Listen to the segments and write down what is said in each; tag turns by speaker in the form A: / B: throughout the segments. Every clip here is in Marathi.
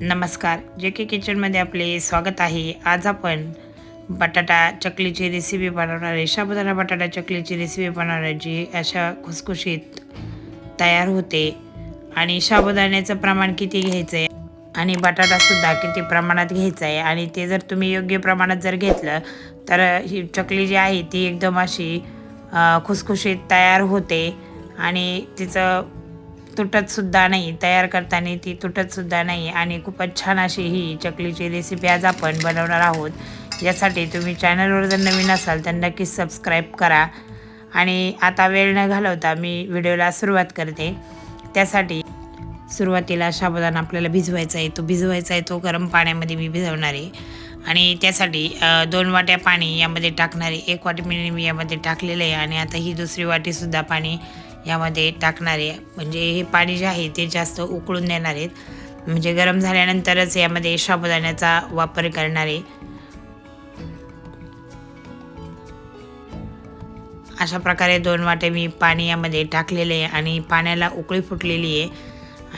A: नमस्कार जे के किचनमध्ये आपले स्वागत आहे. आज आपण बटाटा चकलीची रेसिपी बनवणार आहे. साबुदाणा बटाटा चकलीची रेसिपी बनवणार आहे जी अशा खुसखुशीत तयार होते. आणि साबुदाण्याचं प्रमाण किती घ्यायचं आहे आणि बटाटासुद्धा किती प्रमाणात घ्यायचं आहे आणि ते जर तुम्ही योग्य प्रमाणात जर घेतलं तर ही चकली जी आहे ती एकदम अशी खुसखुशीत तयार होते. आणि तिचं तुटतसुद्धा नाही. तयार करताना ती तुटतसुद्धा नाही आणि खूपच छान अशी ही चकलीची रेसिपी आज आपण बनवणार आहोत. यासाठी तुम्ही चॅनलवर जर नवीन असाल तर नक्कीच सबस्क्राईब करा. आणि आता वेळ न घालवता मी व्हिडिओला सुरुवात करते. त्यासाठी सुरुवातीला साबुदाणा आपल्याला भिजवायचा आहे. तो भिजवायचा आहे तो गरम पाण्यामध्ये मी भिजवणार आहे. आणि त्यासाठी दोन वाट्या पाणी यामध्ये टाकणारे एक वाटी मी मी यामध्ये टाकलेलं आहे आणि आता ही दुसरी वाटीसुद्धा पाणी यामध्ये टाकणार. आहे म्हणजे हे पाणी जे आहे ते जास्त उकळून देणार आहेत. म्हणजे गरम झाल्यानंतरच यामध्ये साबुदाण्याचा वापर करणार. आहे अशा प्रकारे दोन वाटे मी पाणी यामध्ये टाकलेले आहे आणि पाण्याला उकळी फुटलेली आहे.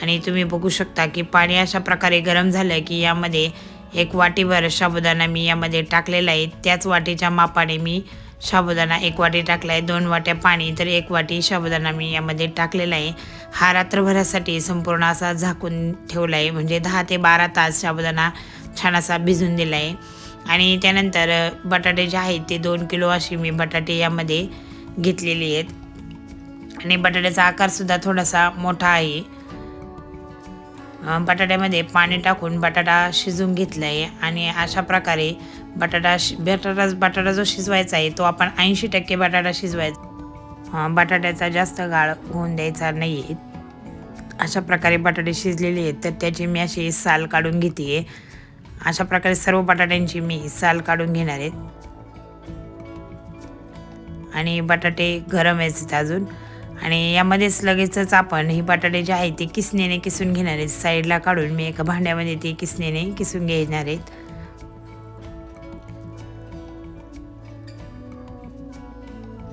A: आणि तुम्ही बघू शकता की पाणी अशा प्रकारे गरम झालं की यामध्ये एक वाटीभर साबुदाणा मी यामध्ये टाकलेला आहे. त्याच वाटीच्या मापाने मी साबुदाणा एक वाटी टाकला आहे दोन वाट्या पाणी तर एक वाटी साबुदाणा मी यामध्ये टाकलेला आहे. हा रात्रभरासाठी संपूर्ण असा झाकून ठेवला आहे म्हणजे दहा ते बारा तास साबुदाणा छान असा भिजून दिला आहे आणि त्यानंतर बटाटे जे आहेत ते दोन किलो अशी मी बटाटे यामध्ये घेतलेली आहेत. आणि बटाट्याचा आकारसुद्धा थोडासा मोठा आहे. बटाट्यामध्ये पाणी टाकून बटाटा शिजवून घेतला आहे आणि अशा प्रकारे बटाटा शि बटाटा बटाटा जो शिजवायचा आहे तो आपण ऐंशी टक्के बटाटा शिजवायचा. बटाट्याचा जास्त गाळ होऊन द्यायचा नाही आहे अशा प्रकारे बटाटे शिजलेले आहेत तर त्याची मी अशी साल काढून घेते आहे अशा प्रकारे सर्व बटाट्यांची मी साल काढून घेणार आहेत आणि बटाटे गरम आहेत अजून. आणि यामध्येच लगेचच आपण ही बटाटे जे आहेत ते किसनेने किसून घेणार आहेत. साईडला काढून मी एका भांड्यामध्ये ते किसनेने किसून घेणार आहेत.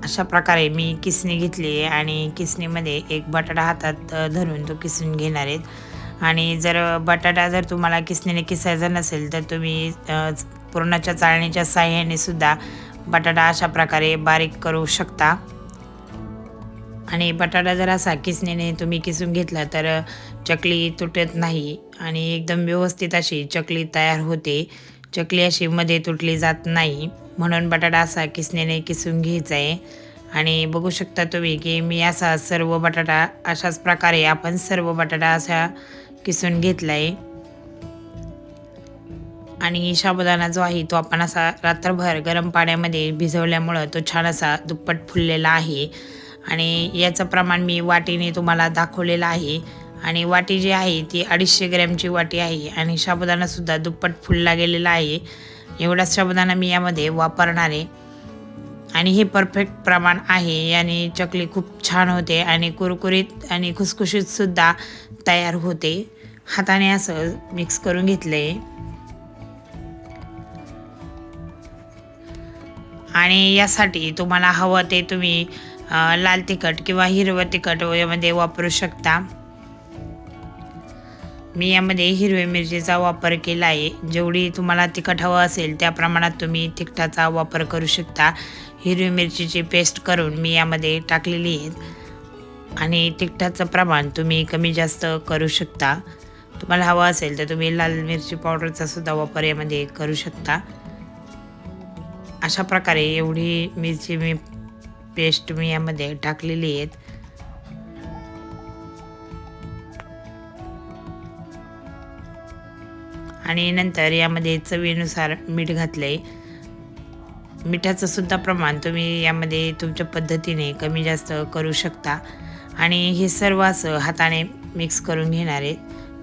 A: अशा प्रकारे मी किसणी घेतली आहे आणि किसणीमध्ये एक बटाटा हातात धरून तो किसून घेणार आहेत. आणि जर बटाटा जर तुम्हाला किसणीने किसायचा नसेल तर तुम्ही पूर्णाच्या पुरणाच्या चाळणीच्या साह्याने सुद्धा बटाटा अशा प्रकारे बारीक करू शकता. आणि बटाटा जर असा किसणीने तुम्ही किसून घेतला तर चकली तुटत नाही आणि एकदम व्यवस्थित अशी चकली तयार होते. चकली अशी मध्ये तुटली जात नाही. म्हणून बटाटा असा किसणीने किसून घ्यायचा आहे आणि बघू शकता तुम्ही की मी असा सर्व बटाटा अशाच प्रकारे आपण सर्व बटाटा असा किसून घेतला आहे आणि साबुदाणा जो आहे तो आपण असा रात्रभर गरम पाण्यामध्ये भिजवल्यामुळं तो छान असा दुप्पट फुललेला आहे. आणि याचं प्रमाण मी वाटीने तुम्हाला दाखवलेलं आहे. आणि वाटी जी आहे ती अडीचशे ग्रॅमची वाटी आहे आणि साबुदाणासुद्धा दुप्पट फुलला गेलेला आहे. एवढाच साबुदाणा मी यामध्ये वापरणार आहे. आणि हे परफेक्ट प्रमाण आहे याने चकली खूप छान होते आणि कुरकुरीत आणि खुसखुशीतसुद्धा तयार होते. हाताने असं मिक्स करून घेतलं आहे आणि यासाठी तुम्हाला हवं ते तुम्ही लाल तिखट किंवा हिरवं तिखट यामध्ये वापरू शकता. मी यामध्ये हिरवी मिरचीचा वापर केला आहे. जेवढी तुम्हाला तिखट हवं असेल त्या प्रमाणात तुम्ही तिखटाचा वापर करू शकता. हिरवी मिरचीची पेस्ट करून मी यामध्ये टाकलेली आहे. आणि तिखटाचं प्रमाण तुम्ही कमी जास्त करू शकता. तुम्हाला हवं असेल तर तुम्ही लाल मिरची पावडरचा सुद्धा वापर यामध्ये करू शकता. अशा प्रकारे एवढी मिरची मी पेस्ट मी यामध्ये टाकलेली आहेत. आणि नंतर यामध्ये चवीनुसार मीठ घातलं आहे मिठाचं सुद्धा प्रमाण तुम्ही यामध्ये तुमच्या पद्धतीने कमी जास्त करू शकता. आणि हे सर्व असं हाताने मिक्स करून घेणार. आहे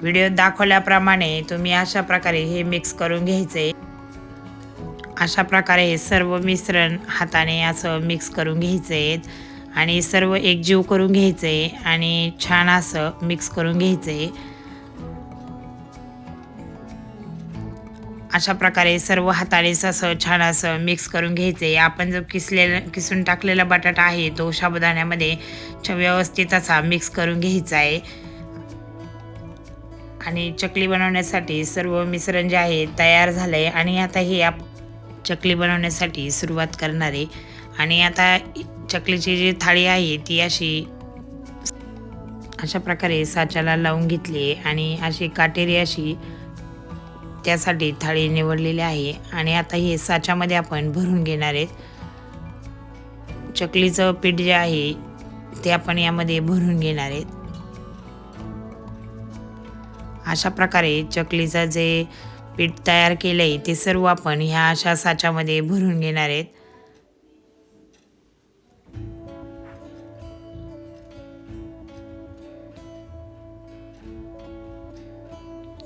A: व्हिडिओ दाखवल्याप्रमाणे तुम्ही अशा प्रकारे हे मिक्स करून घ्यायचं. आहे अशा प्रकारे सर्व मिश्रण हाताने असं मिक्स करून घ्यायचं आहे आणि सर्व एकजीव करून घ्यायचं आहे आणि छान असं मिक्स करून घ्यायचं. आहे अशा प्रकारे सर्व हातानेच असं छान असं मिक्स करून घ्यायचं. आहे आपण जो किसलेला किसून टाकलेला बटाटा आहे तो साबुदाण्यामध्ये व्यवस्थित असा मिक्स करून घ्यायचा आहे. आणि चकली बनवण्यासाठी सर्व मिश्रण जे आहे तयार झालं आहे आणि आता हे आप चकली बनवण्यासाठी सुरुवात करणार. आहे आणि आता चकलीची जी थाळी आहे ती अशी अशा प्रकारे साच्याला लावून घेतली आहे आणि अशी काटेरी अशी त्यासाठी थाळी निवडलेली आहे. आणि आता हे साच्यामध्ये आपण भरून घेणार आहेत. चकलीचं पीठ जे आहे ते आपण यामध्ये भरून घेणार आहेत. अशा प्रकारे चकलीचं जे पीठ तयार केलं आहे ते सर्व आपण ह्या अशा साच्यामध्ये भरून घेणार आहेत.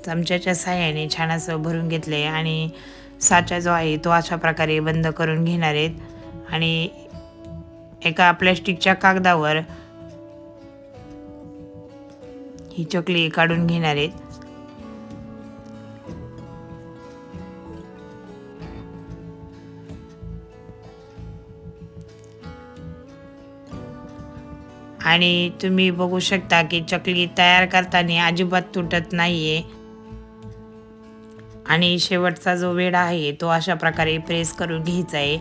A: चमच्याच्या साह्याने छान असं भरून घेतलं आहे आणि साचा जो आहे तो अशा प्रकारे बंद करून घेणार आहेत. आणि एका प्लॅस्टिकच्या कागदावर ही चकली काढून घेणार आहेत. आणि तुम्ही बघू शकता की चकली तयार करताना अजिबात तुटत नाही आहे आणि शेवटचा जो वेळ आहे तो अशा प्रकारे प्रेस करून घ्यायचा आहे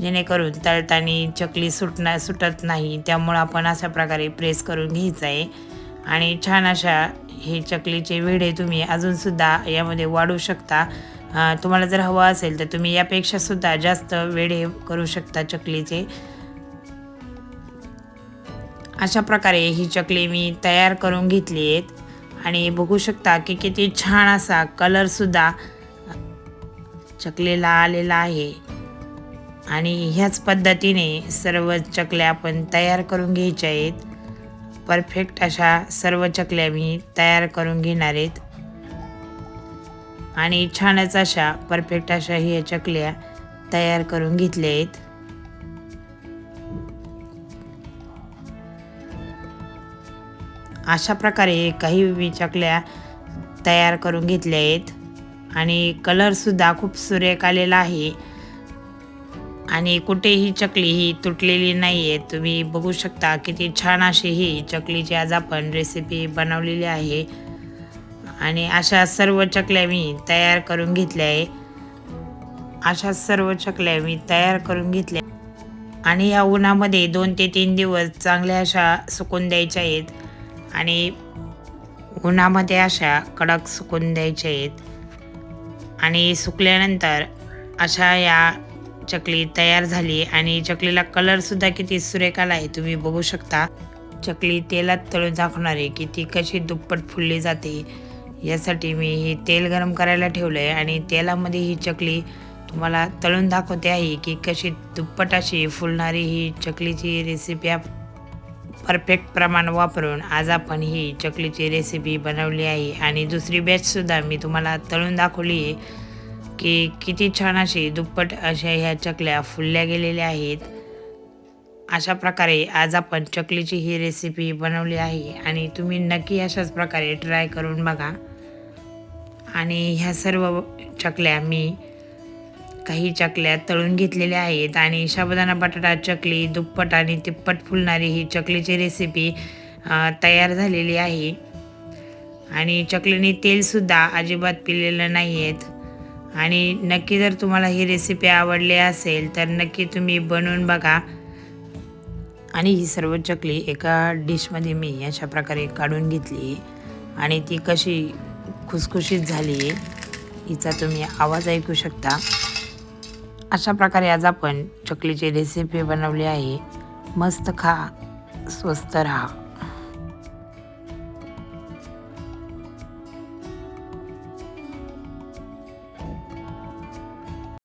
A: जेणेकरून तळताना चकली सुटणार सुटत नाही त्यामुळं आपण अशा प्रकारे प्रेस करून घ्यायचा आहे आणि छान अशा हे चकलीचे वेढे तुम्ही अजूनसुद्धा यामध्ये वाढू शकता. तुम्हाला जर हवं असेल तर तुम्ही यापेक्षासुद्धा जास्त वेढे करू शकता चकलीचे. अशा प्रकारे ही चकली मी तयार करून घेतली आहेत. आणि बघू शकता की किती छान असा कलरसुद्धा चकलीला आलेला आहे. आणि ह्याच पद्धतीने सर्व चकल्या आपण तयार करून घ्यायच्या आहेत. परफेक्ट अशा सर्व चकल्या मी तयार करून घेणार आहेत. आणि छानच अशा परफेक्ट अशा ह्या चकल्या तयार करून घेतल्या आहेत. अशा प्रकारे काही मी चकल्या तयार करून घेतल्या आहेत. आणि कलरसुद्धा खूप सुरेख आलेला आहे. आणि कुठेही चकली ही तुटलेली नाही आहे तुम्ही बघू शकता किती छान अशी ही चकलीची आज आपण रेसिपी बनवलेली आहे. आणि अशा सर्व चकल्या मी तयार करून घेतल्या आहे. अशा सर्व चकल्या मी तयार करून घेतल्या. आणि या उन्हामध्ये दोन ते तीन दिवस चांगल्या अशा सुकून द्यायच्या आहेत. आणि उन्हामध्ये अशा कडक सुकून द्यायच्या आहेत. आणि सुकल्यानंतर अशा या चकली तयार झाली आणि चकलीला कलरसुद्धा किती सुरेख आला आहे तुम्ही बघू शकता. चकली तेलात तळून दाखवणारे की ती कशी दुप्पट फुलली जाते. यासाठी मी हे तेल गरम करायला ठेवलं आहे आणि तेलामध्ये ही चकली तुम्हाला तळून दाखवते आहे की कशी दुप्पट अशी फुलणारी ही चकलीची रेसिपी आप परफेक्ट प्रमाण वापरून आज आपण ही चकलीची रेसिपी बनवली आहे. आणि दुसरी बॅचसुद्धा मी तुम्हाला तळून दाखवली आहे की किती छान अशी दुप्पट अशा ह्या चकल्या फुलल्या गेलेल्या आहेत. अशा प्रकारे आज आपण चकलीची ही रेसिपी बनवली आहे आणि तुम्ही नक्की अशाच प्रकारे ट्राय करून बघा. आणि ह्या सर्व चकल्या मी काही चकल्या तळून घेतलेल्या आहेत आणि साबुदाणा बटाटा चकली दुप्पट आणि तिप्पट फुलणारी ही चकलीची रेसिपी तयार झालेली आहे. आणि चकलीने तेलसुद्धा अजिबात पिलेलं नाही आहेत आणि नक्की जर तुम्हाला ही रेसिपी आवडली असेल तर नक्की तुम्ही बनवून बघा. आणि ही सर्व चकली एका डिशमध्ये मी अशा प्रकारे काढून घेतली. आणि ती कशी खुसखुशीत झाली आहे हिचा तुम्ही आवाज ऐकू शकता. अशा प्रकारे आज आपण चकलीची रेसिपी बनवली आहे. मस्त खा स्वस्त राहा.